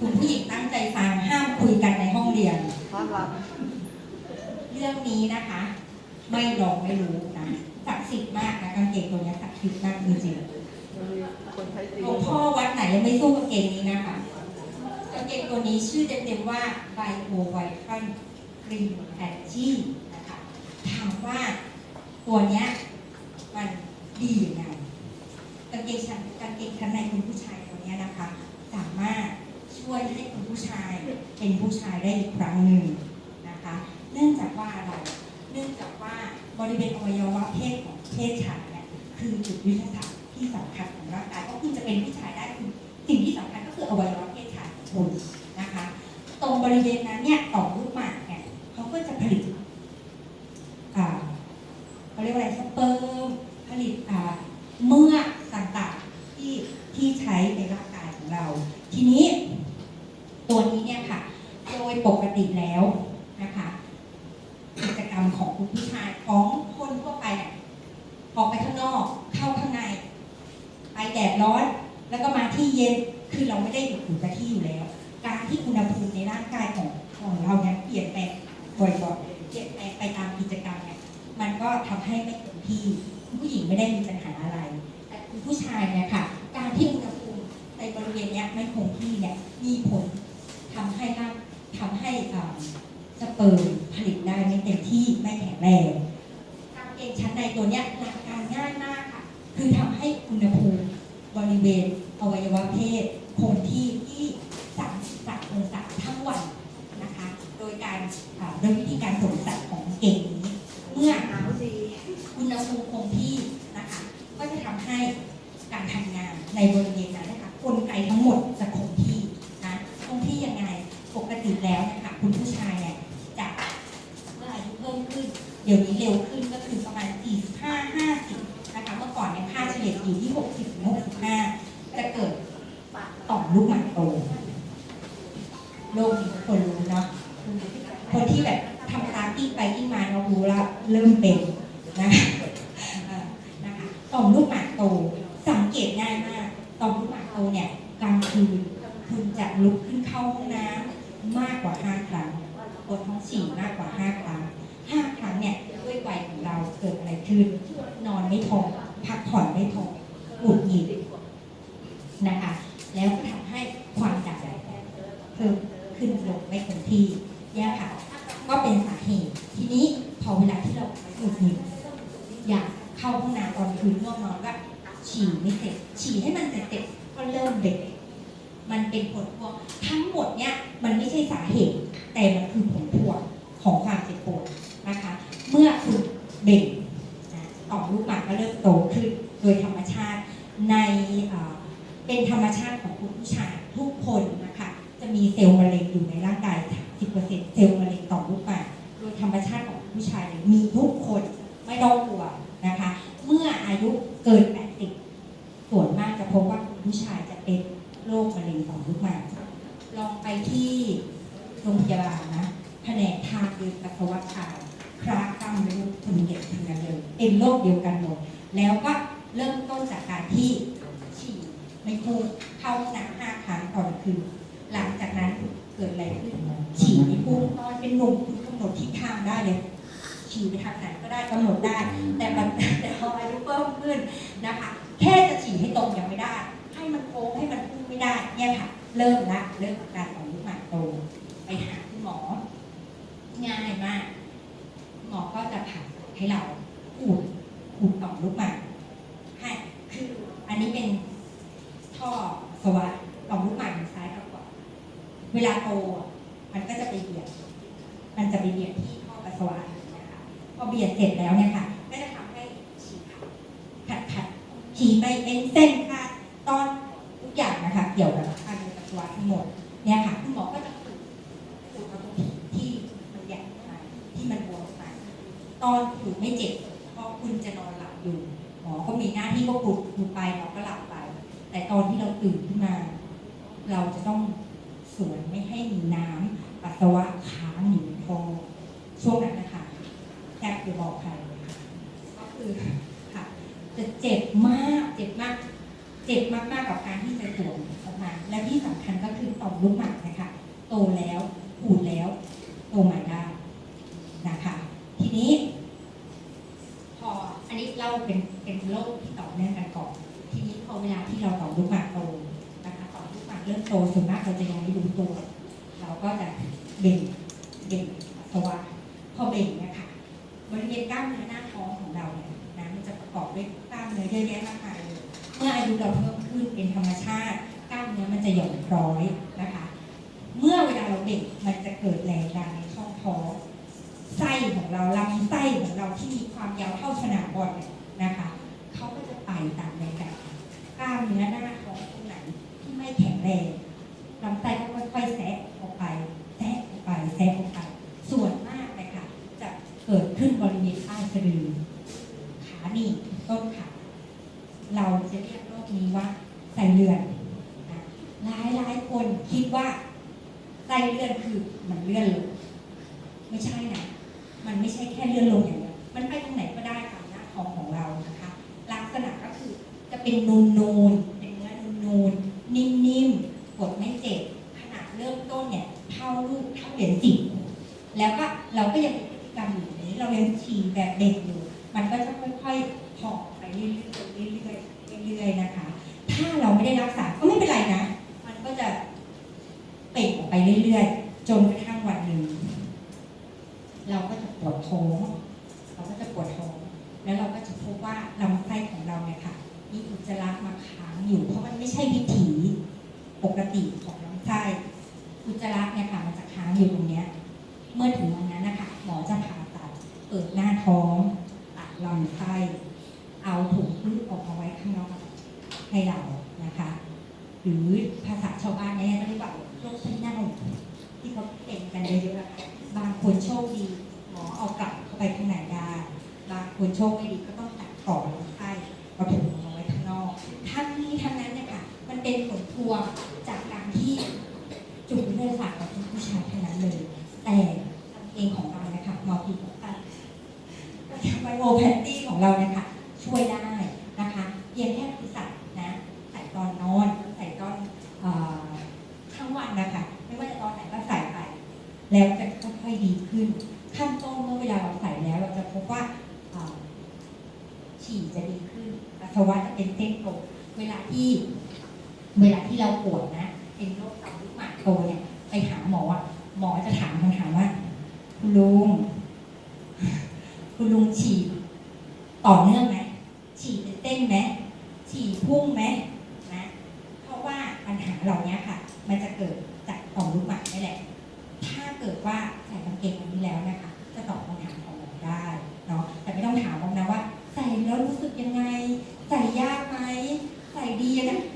คุณผู้หญิงตั้งใจฟังห้ามคุยกันในห้องเรียน เรื่องนี้นะคะ ไม่ลองไม่รู้นะศักดิ์สิทธิ์มากนะกางเกงตัวนี้ศักดิ์สิทธิ์มากจริงๆหลวงพ่อวัดไหนไม่สู้กางเกงนี้นะคะกางเกงตัวนี้ชื่อเต็มๆว่าไบโอไวทอนครีมแอนจีนะคะถามว่าตัวเนี้ยมันดียังไงกางเกงชั้นกางเกงชั้นในคุณผู้ชายตัวเนี้ยนะคะ สามารถ ช่วยให้คุณผู้ชายเป็นผู้ชายได้อีกครั้งหนึ่งนะคะ เนื่องจากว่าอะไร เนื่องจากว่าบริเวณอวัยวะเพศของเพศชายเนี่ยคือจุดยุทธศาสตร์ที่สำคัญของร่างกายก็คุณจะเป็นผู้ชายได้คือสิ่งที่สำคัญก็คืออวัยวะเพศชายของคุณนะคะ ตรงบริเวณนั้นเนี่ยต่อมลูกหมากเนี่ยเขาก็จะผลิตอ่าเขาเรียกว่าอะไรสเปิร์มผลิตอ่าเมือกต่างๆที่ที่ใช้ในร่างกายของเรา ทีนี้ ตัวนี้เนี่ยค่ะ โดยปกติแล้วนะคะ กิจกรรมของคุณผู้ชายของคนทั่วไปเนี่ยออกไปข้างนอกเข้าข้างใน ไปแดด ร้อน แล้วก็มาที่เย็นคือเราไม่ได้อยู่กับที่อยู่แล้ว การที่อุณหภูมิในร่างกายของของเราเนี่ยเปลี่ยนแปลงบ่อยๆเปลี่ยนแปลงไปตามกิจกรรมเนี่ยมันก็ทำให้ไม่คงที่ผู้หญิงไม่ได้มีปัญหาอะไร แต่คุณผู้ชายเนี่ยค่ะ การที่อุณหภูมิในบริเวณเนี้ยไม่คงที่เนี่ยมีผลทำให้ร่างทำให้อ่าสเปิร์มผลิตได้ไม่เต็มที่ไม่แข็งแรงกางเกงชั้นในตัวเนี้ยหลักการง่ายมากค่ะ คือทำให้อุณหภูมิ ริเวณอวัยวะเพศคงที่ที่33องศาทั้งวันนะคะ โดยการโดยวิธีการสวมใส่ของกางเกงนี้ เมื่อหนาวดีอุณหภูมิคงที่นะคะ ก็จะทำให้การทำงานในบริเวณนั้นนะคะกลไกทั้งหมดจะคงที่นะคงที่ยังไงปกติแล้วนะคะคุณผู้ชายเนี่ยจะเมื่ออายุเพิ่มขึ้น เดี๋ยวนี้เร็วขึ้นก็คือประมาณ45 50นะคะเมื่อก่อนเนี่ยค่าเฉลี่ยอยู่ที่6 มลูกหมากโต สังเกตง่ายมากต่อมลูกหมากโตเนี่ยกลางคืนคุณจะลุกขึ้นเข้าห้องน้ำมากกว่า5ครั้งปวดท้องฉี่มากกว่า5ครั้ง5ครั้งเนี่ยด้วยวัยของเราเกิดอะไรขึ้น นอนไม่พอพักผ่อนไม่พอหงุดหงิดนะคะ แล้วก็ทำให้ความดันเพิ่มขึ้นลงไม่คงที่เนี่ยค่ะ ก็เป็นสาเหตุ ทีนี้พอเวลาที่เราหงุดหงิดอยากเข้าห้องน้ำตอนคืนง่วงนอนก็ ฉี่ไม่เสร็จฉี่ให้มันเสร็จๆก็เริ่มเด็ก มันเป็นผลพวงทั้งหมดเนี่ยมันไม่ใช่สาเหตุ แต่มันคือผลพวงของความเจ็บปวดนะคะ เมื่อคุณเบ่งต่อมลูกหมากก็เริ่มโตขึ้นโดยธรรมชาติในเป็นธรรมชาติของคุณผู้ชายทุกคนนะคะจะมีเซลล์มะเร็งอยู่ในร่างกาย30%เซลล์มะเร็งต่อมลูกหมากโดยธรรมชาติของผู้ชายเนี่ยมีทุกคนไม่ต้องกลัวนะคะ เมื่ออายุเกิน 80 ส่วนมากจะพบว่าคุณ ผู้ชายจะเป็นโรคมะเร็งต่อมลูกหมากลองไปที่โรงพยาบาลนะแผนกทางเดินปัสสาวะขาวคลาตั้งรูปคุณเด็กทั้งนั้นเลยเป็นโรคเดียวกันหมดแล้วก็เริ่มต้นจากการที่ฉี่ไม่พุ่งเข้าหน้ำห้าครั้งต่อคืนหลังจากนั้นเกิดอะไรขึ้นฉี่ไม่พุ่งตอนเป็นหนุ่มคุณกำหนดทิศทางได้เลยฉี่ไปทางไหนก็ได้กำหนดได้ แต่มันแต่พออายุเพิ่มขึ้นนะคะ แค่จะฉี่ให้ตรงยังไม่ได้ ไม่ได้เนี่ยค่ะ เริ่มละเริ่มการของลูกหมากโตไปหาคุณหมอ ง่ายมาก หมอก็จะผ่าให้เราขูดขูดต่อมลูกหมากให้คืออันนี้เป็นท่อสวะต่อมลูกหมากซ้ายกับขวาเวลาโตมันก็จะไปเบียดมันจะไปเบียดที่ท่อปัสสาวะนะคะพอเบียดเสร็จแล้วเนี่ยค่ะ ก็จะทำให้ฉี่ขาดขัดขัดฉี่ไปเป็นเส้นค่ะตอนทุกอย่างนะคะ เกี่ยวกับการเดินปัสสาวะทั้งหมด เนี่ยค่ะคุณหมอก็จะขูดขูดเอาตรงที่มันใหญ่ออกมาที่มันบวมออกมา ตอนขูดไม่เจ็บเพราะคุณจะนอนหลับอยู่ หมอก็มีหน้าที่ก็ขูดขูดไปเราก็หลับไป แต่ตอนที่เราตื่นขึ้นมา เราจะต้องสวนไม่ให้มีน้ำปัสสาวะค้างอยู่ในท้องช่วงนั้นนะคะแทบจะบอกใครก็คือค่ะ จะเจ็บมากเจ็บมาก เจ็บมากๆกับการที่จะสวมออกมา และที่สำคัญก็คือต่อมลูกหมากนะคะโตแล้วปูดแล้ว โตใหม่ได้นะคะ ทีนี้ พออันนี้ เล่าเป็นเป็นโรคที่ต่อเนื่องกันก่อน ทีนี้พอเวลาที่เราต่อมลูกหมากโตนะคะต่อมลูกหมากเริ่มโตส่วนมากเราจะยังไม่รู้ตัว เราก็จะเบ่งเบ่งปัวพอเบ่งเนี่ยค่ะบริเวณกล้ามเนื้อหน้าท้องของเราเนี่ยนะมันจะประกอบด้วยกล้ามเนื้อเยอะแยะมากมายเลยเมื่ออายุเราเพิ่มขึ้นเป็นธรรมชาติกล้ามเนื้อมันจะหย่อนคล้อยนะคะ เมื่อเวลาเราเบ่งมันจะเกิดแรงดันในช่องท้อง ไส้ของเราลำไส้ของเราที่มีความยาวเท่าสนามบอลเนี่ยนะคะเขาก็จะไปตามแรงดันกล้ามเนื้อหน้าท้องตรงไหนที่ไม่แข็งแรงลำไส้ก็ค่อยๆแซะออกไปแซะออกไปแซะออกไป ส่วนมากเลยค่ะจะเกิดขึ้นบริเวณใต้สะดือขาหนีบต้นขาเราจะเรียกโรคนี้ว่าไส้เลือนนะหลายหลายคนคิดว่าไส้เลื่อนคือมันเลื่อนลงไม่ใช่นะ มันไม่ใช่แค่เลื่อนลงอย่างเดียวมันไปตรงไหนก็ได้ตามหน้าท้องของเรานะคะ ลักษณะก็คือจะเป็นนูนนูนเป็นเนื้อนูนนูนนิ่มๆกดไม่เจ็บขนาดเริ่มต้นเนี่ยเท่าลูกเท่าเหรียญสิบแล้วก็เราก็ยังพฤติกรรมอยู่อย่างนี้เรายังฉี่แบบเด็กอยู่ มันก็จะค่อยๆพอกไปเรื่อยๆเรื่อยๆเรื่อยๆนะคะ ถ้าเราไม่ได้รักษาก็ไม่เป็นไรนะ มันก็จะเปล่งออกไปเรื่อยๆ จนกระทั่งวันหนึ่ง เราก็จะปวด ท้อง เราก็จะปวดท้อง แล้วเราก็จะพบว่าลำไส้ของเราเนี่ยค่ะ มีอุจจาระมาค้างอยู่ เพราะมันไม่ใช่วิถีปกติของลำไส้อุจจาระเนี่ยค่ะมันจะค้างอยู่ตรงเนี้ย เมื่อถึงวันนั้นนะคะหมอจะผ่าตัดเปิดหน้าท้องตัดลำไส้เอาถุงพืชออกมาไว้ข้างนอกให้เรานะคะ หรือภาษาชาวบ้านเนี่ยก็เรียกว่าโรคไส้เน่าที่เขาเป็นกันเยอะๆบางคนโชค อฝาดของผู้ชายเทั้งนั้นเลย แต่เองของเรานะคะหมอผีของเราไบโอแพนตี้ของเราเนี่ยค่ะช่วยได้นะคะเพียงแค่คือใส่นะใส่ตอนนอนใส่ตอนทั้งวันนะคะไม่ว่าจะตอนไหนก็ใส่ไป แล้วจะค่อยๆดีขึ้น ขั้นต้นเมื่อเวลาเราใส่แล้วเราจะพบว่าฉี่จะดีขึ้นปัสสาวะจะเป็นเส้นตรงเวลาที่เวลาที่เราปวดนะ เป็นโรคต่อมลูกหมากโตเนี่ย ไปหาหมออะหมอจะถามคำถามว่า คุณลุง คุณลุงฉี่ต่อเนื่องไหมฉี่เต้นไหมฉี่พุ่งไหมนะเพราะว่าปัญหาเหล่านี้ค่ะ มันจะเกิดจากต่อมลูกหมากนี่แหละ ถ้าเกิดว่าใส่กางเกงอันนี้แล้วนะคะ จะตอบคำถามของหมอได้เนาะแต่ไม่ต้องถามผมนะว่า ใส่แล้วรู้สึกยังไง ใส่ยากไหมใส่ดีนะไม่รู้นะคะ